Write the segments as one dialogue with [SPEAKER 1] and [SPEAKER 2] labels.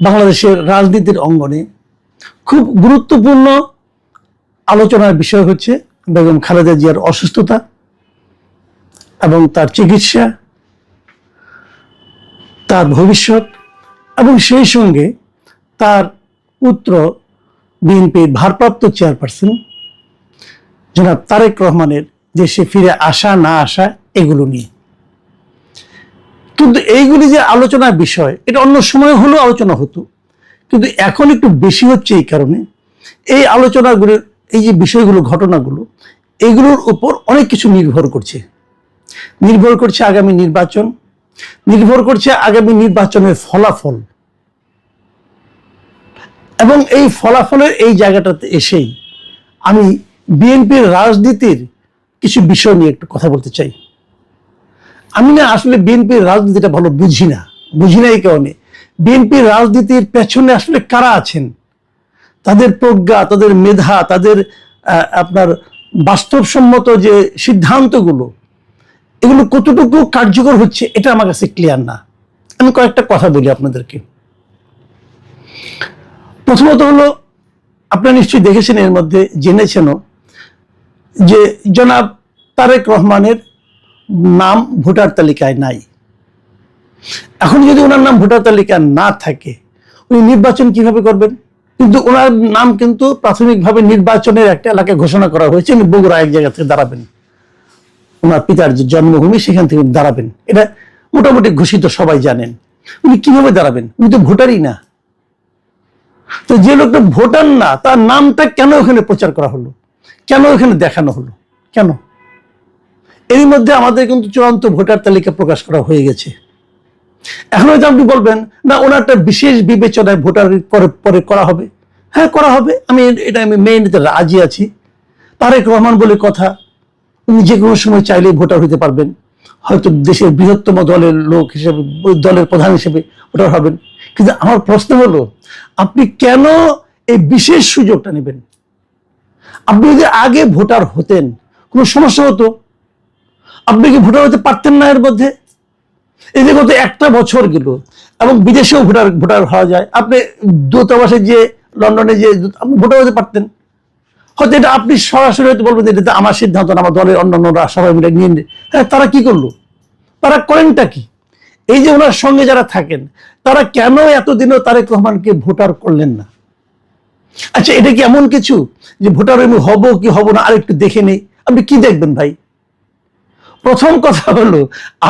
[SPEAKER 1] বাংলাদেশের রাজনীতির অঙ্গনে খুব গুরুত্বপূর্ণ আলোচনার বিষয় হচ্ছে বেগম খালেদা জিয়ার অসুস্থতা এবং তার চিকিৎসা, তার ভবিষ্যৎ এবং সেই সঙ্গে তার পুত্র বিএনপির ভারপ্রাপ্ত চেয়ারপারসন জনাব তারেক রহমানের দেশে ফিরে আসা না আসা এগুলো নিয়ে। কিন্তু এইগুলি যে আলোচনার বিষয়, এটা অন্য সময় হলেও আলোচনা হতো। কিন্তু এখন একটু বেশি হচ্ছে এই কারণে। এই আলোচনাগুলোর, এই যে বিষয়গুলো, ঘটনাগুলো, এগুলোর উপর অনেক কিছু নির্ভর করছে। নির্ভর করছে আগামী নির্বাচন, নির্ভর করছে আগামী নির্বাচনের ফলাফল। এবং এই ফলাফলের এই জায়গাটাতে এসেই আমি বিএনপির রাজনীতির কিছু বিষয় নিয়ে একটু কথা বলতে চাই। আমি না আসলে বিএনপির রাজনীতিটা ভালো বুঝি না বুঝি না এই কারণে। বিএনপির রাজনীতির পেছনে আসলে কারা আছেন? তাদের প্রজ্ঞা, তাদের মেধা, তাদের আপনার বাস্তবসম্মত যে সিদ্ধান্তগুলো, এগুলো কতটুকু কার্যকর হচ্ছে এটা আমার কাছে ক্লিয়ার না। আমি কয়েকটা কথা বলি আপনাদেরকে। প্রথমত হলো, আপনারা নিশ্চয়ই দেখেছেন এর মধ্যে, জেনেছেনও, যে জনাব তারেক রহমানের নাম ভোটার তালিকায় নাই। এখন যদি ওনার নাম ভোটার তালিকায় না থাকে, উনি নির্বাচন কীভাবে করবেন? কিন্তু ওনার নাম কিন্তু প্রাথমিকভাবে নির্বাচনের একটা এলাকায় ঘোষণা করা হয়েছে, উনি বগুড়া এক জায়গা থেকে দাঁড়াবেন। ওনার পিতার যে জন্মভূমি, সেখান থেকে দাঁড়াবেন। এটা মোটামুটি ঘোষিত, সবাই জানেন। উনি কীভাবে দাঁড়াবেন? উনি তো ভোটারই না। তো যে লোকটা ভোটার না, তার নামটা কেন ওখানে প্রচার করা হলো? কেন ওখানে দেখানো হলো? কেন? এর মধ্যে আমাদের কিন্তু চূড়ান্ত ভোটার তালিকা প্রকাশ করা হয়ে গেছে। এখন হয়তো আপনি বলবেন, না, ওনারটা বিশেষ বিবেচনায় ভোটার পরে করা হবে। হ্যাঁ করা হবে। আমি এটা আমি মেনে রাজি আছি। তারেক রহমান বলে কথা, উনি যে কোনো সময় চাইলেই ভোটার হতে পারবেন। হয়তো দেশের বৃহত্তম দলের লোক হিসেবে, দলের প্রধান হিসেবে ভোটার হবেন। কিন্তু আমার প্রশ্ন হলো, আপনি কেন এই বিশেষ সুযোগটা নেবেন? আপনি যদি আগে ভোটার হতেন, কোনো সমস্যা হতো? আপনি কি ভোটার হতে পারতেন না এর মধ্যে? এই যে গত একটা বছর গেল, এবং বিদেশেও ভোটার ভোটার হওয়া যায়। আপনি দূতাবাসে যে, লন্ডনে যে ভোটার হতে পারতেন। হয়তো এটা আপনি সরাসরি হয়তো বলবেন এটা আমার সিদ্ধান্ত আমার দলের অন্যান্যরা সবাই মিলে নিয়ে। হ্যাঁ তারা কি করল? তারা করেনটা কি? এই যে ওনার সঙ্গে যারা থাকেন, তারা কেন এতদিনও তারেক রহমানকে ভোটার করলেন না? আচ্ছা এটা কি এমন কিছু যে ভোটার আমি হব কি হব না, আরেকটু দেখে নেই? আপনি কি দেখবেন ভাই? প্রথম কথা হলো,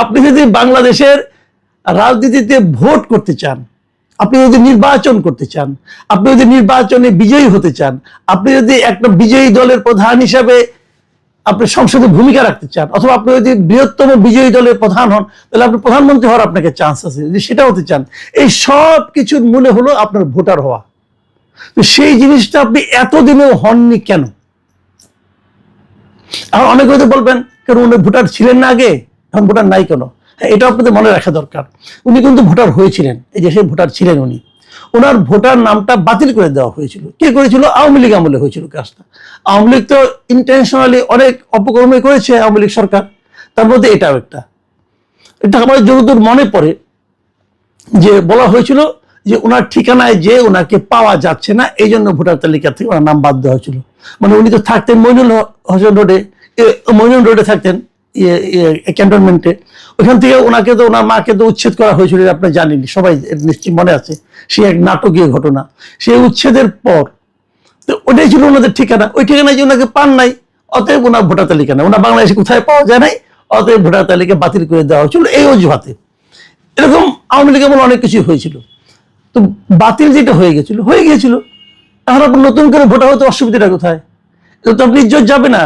[SPEAKER 1] আপনি যদি বাংলাদেশের রাজনীতিতে ভোট করতে চান, আপনি যদি নির্বাচন করতে চান, আপনি যদি নির্বাচনে বিজয়ী হতে চান, আপনি যদি একটা বিজয়ী দলের প্রধান হিসাবে আপনি সংসদে ভূমিকা রাখতে চান, অথবা আপনি যদি বৃহত্তম বিজয়ী দলের প্রধান হন, তাহলে আপনি প্রধানমন্ত্রী হওয়ার আপনাকে চান্স আছে। যদি সেটা হতে চান, এই সব কিছুর মূলে হলো আপনার ভোটার হওয়া। তো সেই জিনিসটা আপনি এতদিনেও হননি কেন? আর অনেকে হয়তো বলবেন কেন উনি ভোটার ছিলেন না আগে? এখন ভোটার নাই কেন? হ্যাঁ এটা আপনাদের মনে রাখা দরকার। উনি কিন্তু ভোটার হয়েছিলেন, এই যে সেই ভোটার ছিলেন উনি। ওনার ভোটার নামটা বাতিল করে দেওয়া হয়েছিল। কে করেছিল? আওয়ামী লীগ আমলে হয়েছিল কাজটা। আওয়ামী লীগ তো ইন্টেনশনালি অনেক অপকর্মে করেছে আওয়ামী লীগ সরকার। তার মধ্যে এটাও একটা। এটা আমার যতদূর মনে পড়ে যে বলা হয়েছিল যে ওনার ঠিকানায় যে ওনাকে পাওয়া যাচ্ছে না এই জন্য ভোটার তালিকা থেকে ওনার নাম বাদ দেওয়া হয়েছিল। মানে উনি তো থাকতেন মইনুল হোসেন রোডে। মইনুল রোডে থাকতেন ক্যান্টনমেন্টে ওখান থেকে ওনাকে তো, ওনার মাকে তো উচ্ছেদ করা হয়েছিল আপনি জানেনই, সবাই নিশ্চয়ই মনে আছে। সে এক নাটকীয় ঘটনা। সেই উচ্ছেদের পর, তো ওটাই ছিল ওনাদের ঠিকানা। ওই ঠিকানায় যে ওনাকে পান নাই, অতএব ওনার ভোটার তালিকা নাই। ওনার বাংলাদেশে কোথায় পাওয়া যায় নাই, অতএব ভোটার তালিকা বাতিল করে দেওয়া হয়েছিল এই অজুহাতে। এরকম আওয়ামী লীগ অনেক কিছু হয়েছিল। তো বাতিল যেটা হয়ে গেছিল, হয়ে গিয়েছিল। এখন আপনি নতুন করে ভোটার হতে অসুবিধাটা কোথায়? তো আপনি ইজ্জত যাবে না।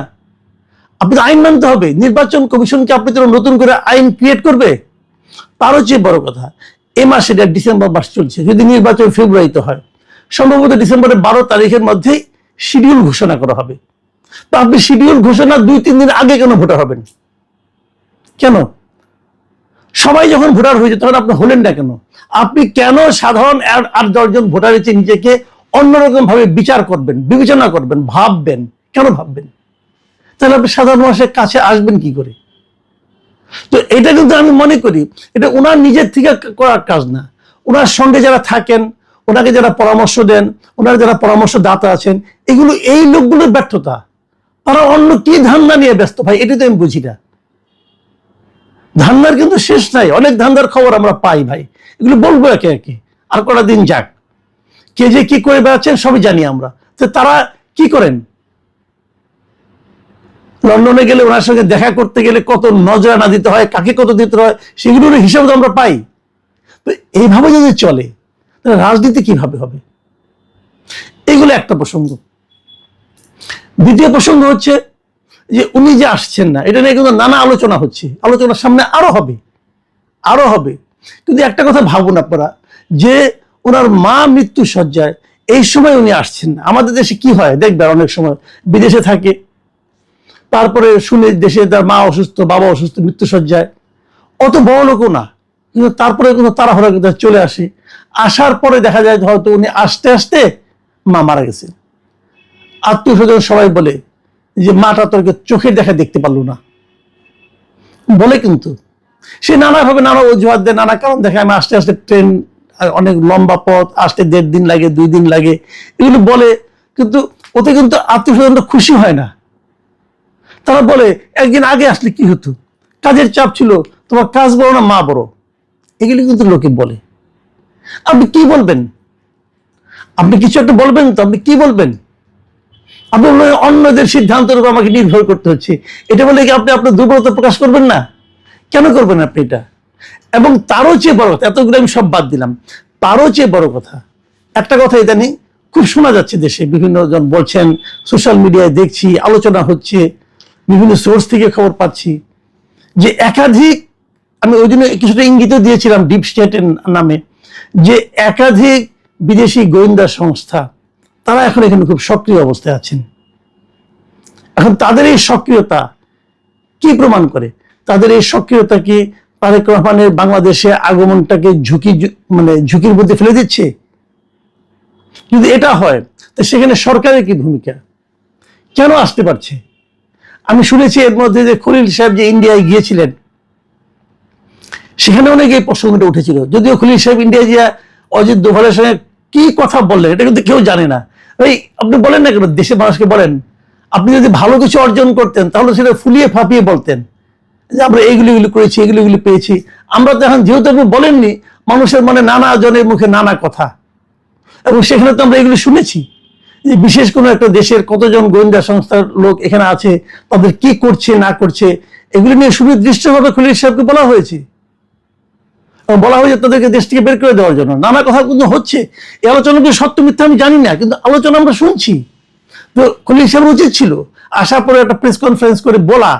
[SPEAKER 1] আপনি তো আইন মানতে হবে। নির্বাচন কমিশনকে আপনি তো নতুন করে আইন ক্রিয়েট করবে তারও চেয়ে বড় কথা, এ মাস এটা ডিসেম্বর মাস চলছে, যদি নির্বাচন ফেব্রুয়ারিতে হয়, সম্ভবত ডিসেম্বরের বারো তারিখের মধ্যেই শিডিউল ঘোষণা করা হবে। তো আপনি শিডিউল ঘোষণা দুই, তিন দিন আগে কেন ভোটার হবেন? কেন? সবাই যখন ভোটার হয়েছে, তখন আপনি হলেন না কেন? আপনি কেন সাধারণ আট দশজন ভোটারের চেয়ে নিজেকে অন্যরকম ভাবে বিচার করবেন, বিবেচনা করবেন, ভাববেন? কেন ভাববেন? তাহলে আপনি সাধারণ মানুষের কাছে আসবেন কি করে? তো এটা কিন্তু আমি মনে করি, এটা ওনার নিজের থেকে করার কাজ না। ওনার সঙ্গে যারা থাকেন, ওনাকে যারা পরামর্শ দেন, ওনারা যারা পরামর্শ দাতা আছেন, এগুলো এই লোকগুলোর ব্যর্থতা। তারা অন্য কি ধান্দা নিয়ে ব্যস্ত? ভাই, এটি তো আমি বুঝি না। ধান্দার কিন্তু শেষ নাই। অনেক ধান্দার খবর আমরা পাই, ভাই। এগুলো বলব একে একে। আর কটা দিন যাক। কে যে কি করে বেড়াচ্ছেন সবই জানি আমরা। তো তারা কি করেন? লন্ডনে গেলে ওনার সঙ্গে দেখা করতে গেলে কত নজরানা দিতে হয়, কাকে কত দিতে হয়, সেগুলোর হিসাব তো আমরা পাই। তো এইভাবে যদি চলে, তাহলে রাজনীতি কীভাবে হবে? এগুলো একটা প্রসঙ্গ। দ্বিতীয় প্রসঙ্গ হচ্ছে যে উনি যে আসছেন না, এটা নিয়ে কিন্তু নানা আলোচনা হচ্ছে। আলোচনার সামনে আরও হবে আরও হবে। কিন্তু একটা কথা ভাবুন আপনারা, যে ওনার মা মৃত্যু সজ্জায় এই সময় উনি আসছেন না। আমাদের দেশে কি হয়? দেখবেন অনেক সময় বিদেশে থাকে তারপরে শুনে দেশে তার মা অসুস্থ, বাবা অসুস্থ মৃত্যু সজ্জায় অত বড় লোকও না, কিন্তু তারপরে কিন্তু তাড়াহুড়া কিন্তু চলে আসে। আসার পরে দেখা যায় হয়তো উনি আসতে আসতে মা মারা গেছেন। আত্মীয় স্বজন সবাই বলে যে মাটা তোরকে চোখের দেখা দেখতে পারল না। বলে কিন্তু। সে নানাভাবে নানা অজুহাত দেয়, নানা কারণ দেখে আমি আস্তে আস্তে ট্রেন অনেক লম্বা পথ, আসতে দেড় দিন লাগে, দুই দিন লাগে, এগুলো বলে। কিন্তু ওতে কিন্তু আত্মীয় স্বজনরা খুশি হয় না। তারা বলে একদিন আগে আসলে কি হতো? কাজের চাপ ছিল, তোমার কাজ বড় না মা বড়? এগুলি কিন্তু লোকে বলে। আপনি কি বলবেন? আপনি কিছু একটা বলবেন তো, আপনি কি বলবেন? আপনি অন্যদের সিদ্ধান্তের উপর আমাকে নির্ভর করতে হচ্ছে। এটা বলে কি আপনি আপনার দুর্বলতা প্রকাশ করবেন না? কেন করবেন আপনি এটা? এবং তারও চেয়ে বড় কথা, এতগুলো আমি সব বাদ দিলাম। তারও চেয়ে বড় কথা, একটা কথা ইদানিং খুব শোনা যাচ্ছে দেশে। বিভিন্ন জন বলছেন সোশ্যাল মিডিয়ায় দেখছি, আলোচনা হচ্ছে। বিভিন্ন সোর্স থেকে খবর পাচ্ছি যে একাধিক, আমি ওই জন্য কিছুটা ইঙ্গিত দিয়েছিলাম ডিপ স্টেটের নামে, যে একাধিক বিদেশি গোয়েন্দা সংস্থা, তারা এখন এখানে খুব সক্রিয় অবস্থায় আছেন। এখন তাদের এই সক্রিয়তা কি প্রমাণ করে? তাদের এই সক্রিয়তা কি তারেক রহমানের বাংলাদেশে আগমনটাকে ঝুঁকি মানে ঝুঁকির মধ্যে ফেলে দিচ্ছে? যদি এটা হয়, তো সেখানে সরকারের কি ভূমিকা? কেন আসতে পারছে? আমি শুনেছি এর মধ্যে যে খলিল সাহেব যে ইন্ডিয়ায় গিয়েছিলেন, সেখানে অনেক এই প্রসঙ্গটা উঠেছিল। যদিও খলিল সাহেব ইন্ডিয়া গিয়া অজিত দোভালের সঙ্গে কি কথা বললেন, এটা কিন্তু কেউ জানে না। ওই আপনি বলেন না কেন, দেশের মানুষকে বলেন। আপনি যদি ভালো কিছু অর্জন করতেন, তাহলে সেটা ফুলিয়ে ফাঁপিয়ে বলতেন। যে আমরা এইগুলি এগুলি করেছি এগুলি এগুলি পেয়েছি। আমরা তো এখন যেহেতু আপনি বলেননি, মানুষের মানে নানা জনের মুখে নানা কথা। এবং সেখানে তো আমরা এগুলি শুনেছি। বিশেষ কোনো একটা দেশের কতজন গোয়েন্দা সংস্থার লোক এখানে আছে, তাদের কি করছে, না করছে, এগুলি নিয়ে সুনির্দিষ্টভাবে খলিল সাহেবকে বলা হয়েছে। বলা হয়েছে তাদেরকে দেশ থেকে বের করে দেওয়ার জন্য। নানা কথা কিন্তু হচ্ছে। এই আলোচনা কি সত্য মিথ্যা আমি জানি না, কিন্তু আলোচনা আমরা শুনছি। তো খলিল সাহেবের উচিত ছিল আসার পরে একটা প্রেস কনফারেন্স করে বলা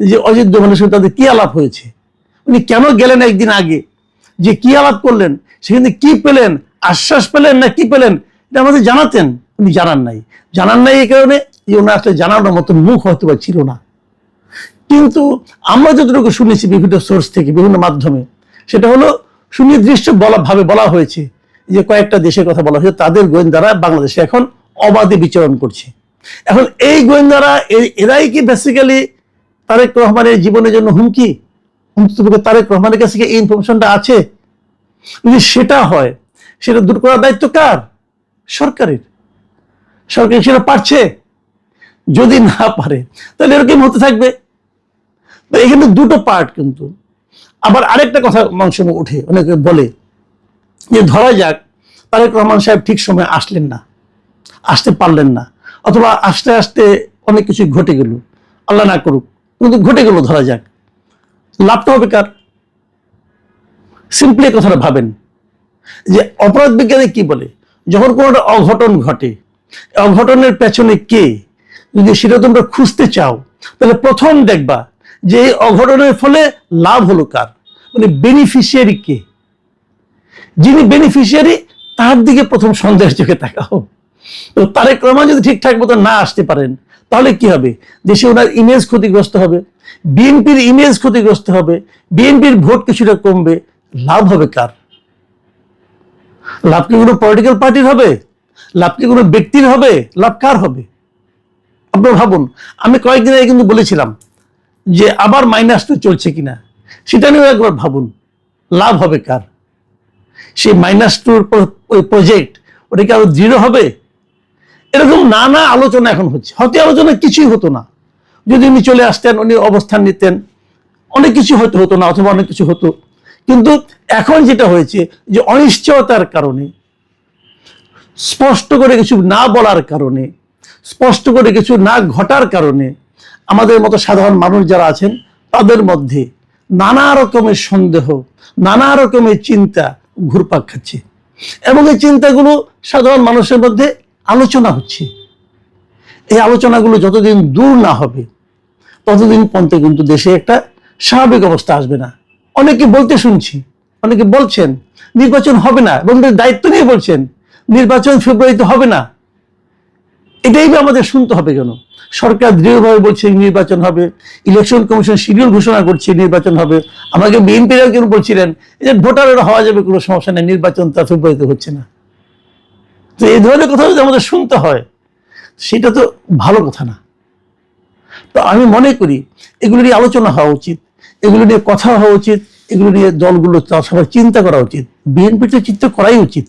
[SPEAKER 1] যে অজিত দোভানের সঙ্গে তাদের কি আলাপ হয়েছে। উনি কেন গেলেন একদিন আগে? যে কি আলাপ করলেন? সেখানে কি পেলেন? আশ্বাস পেলেন না কি পেলেন? এটা আমাদের জানাতেন। উনি জানান নাই। জানান নাই এই কারণে যে জানানোর মতো মুখ হয়তো বা ছিল না। কিন্তু আমরা যতটুকু শুনেছি বিভিন্ন সোর্স থেকে, বিভিন্ন মাধ্যমে, সেটা হলো সুনির্দিষ্ট বলা ভাবে বলা হয়েছে যে কয়েকটা দেশের কথা বলা হয়েছে, তাদের গোয়েন্দারা বাংলাদেশে এখন অবাধে বিচরণ করছে। এখন এই গোয়েন্দারা এরাই কি বেসিক্যালি তারেক রহমানের জীবনের জন্য হুমকি? অন্ততপক্ষে তারেক রহমানের কাছে কি এই ইনফরমেশনটা আছে? যদি সেটা হয়, সেটা দূর করার দায়িত্ব কার? সরকারের। সরকার সেটা পারছে। যদি না পারে, তাহলে এরকম হতে থাকবে। এখানে দুটো পার্ট কিন্তু। আবার আরেকটা কথা মাংস উঠে অনেকে বলে যে, ধরা যাক, তারেক রহমান সাহেব ঠিক সময় আসলেন না, আসতে পারলেন না, অথবা আস্তে আস্তে অনেক কিছু ঘটে গেল, আল্লাহ না করুক, কিন্তু ঘটে গেল, ধরা যাক। লাভটা হবে কার? সিম্পলি কথাটা ভাবেন। যে, অপরাধ বিজ্ঞানে কি বলে? যখন কোনো অঘটন ঘটে অঘটনের পেছনে কে? যদি সেটা তোমরা খুঁজতে চাও, তাহলে প্রথম দেখবা যে অঘটনের ফলে লাভ হলো কার? মানে বেনিফিশিয়ারি কে? যিনি বেনিফিশিয়ারি তার দিকে প্রথম সন্দেহের চোখে তাকাও। তো তারেক রহমান যদি ঠিকঠাক মতো না আসতে পারেন, তাহলে কি হবে? দেশে ওনার ইমেজ ক্ষতিগ্রস্ত হবে, বিএনপির ইমেজ ক্ষতিগ্রস্ত হবে, বিএনপির ভোট কিছুটা কমবে, লাভ হবে কার? লাভ কি কোনো পলিটিক্যাল পার্টির হবে? লাভ কি কোনো ব্যক্তির হবে? লাভ কার হবে? আপনার ভাবুন, আমি কয়েকদিন আগে কিন্তু বলেছিলাম যে আবার মাইনাস টু চলছে কিনা। সেটা নিয়েও একবার ভাবুন, লাভ হবে কার? সেই মাইনাস টুর ওই প্রজেক্ট ওটা কি আরও দৃঢ় হবে? এরকম নানা আলোচনা এখন হচ্ছে। হতে আলোচনা কিছুই হতো না। যদি উনি চলে আসতেন, উনি অবস্থান নিতেন, অনেক কিছু হয়তো হতো না, অথবা অনেক কিছু হতো। কিন্তু এখন যেটা হয়েছে, যে অনিশ্চয়তার কারণে স্পষ্ট করে কিছু না বলার কারণে, স্পষ্ট করে কিছু না ঘটার কারণে আমাদের মতো সাধারণ মানুষ যারা আছেন, তাদের মধ্যে নানা রকমের সন্দেহ, নানা রকমের চিন্তা ঘুরপাক খাচ্ছে। এবং এই চিন্তাগুলো সাধারণ মানুষের মধ্যে আলোচনা হচ্ছে। এই আলোচনাগুলো যতদিন দূর না হবে, ততদিন পর্যন্ত কিন্তু দেশে একটা স্বাভাবিক অবস্থা আসবে না। অনেকে বলতে শুনছি, অনেকে বলছেন, নির্বাচন হবে না, এবং দায়িত্ব নিয়ে বলছেন নির্বাচন ফেব্রুয়ারিতে হবে না। এটাই আমাদের শুনতে হবে কেন? সরকার দৃঢ়ভাবে বলছে নির্বাচন হবে ইলেকশন কমিশন শিডিউল ঘোষণা করছে নির্বাচন হবে। আমাকে বিএনপিরাও কেন বলছিলেন যে ভোটারের হওয়া যাবে, কোনো সমস্যা নেই নির্বাচন তো ফেব্রুয়ারিতে হচ্ছে না। তো এই ধরনের কথা যদি আমাদের শুনতে হয়, সেটা তো ভালো কথা না। তো আমি মনে করি, এগুলো নিয়ে আলোচনা হওয়া উচিত, এগুলো নিয়ে কথা হওয়া উচিত, এগুলো নিয়ে দলগুলো তা সবাই চিন্তা করা উচিত। বিএনপি তো চিন্তা করাই উচিত।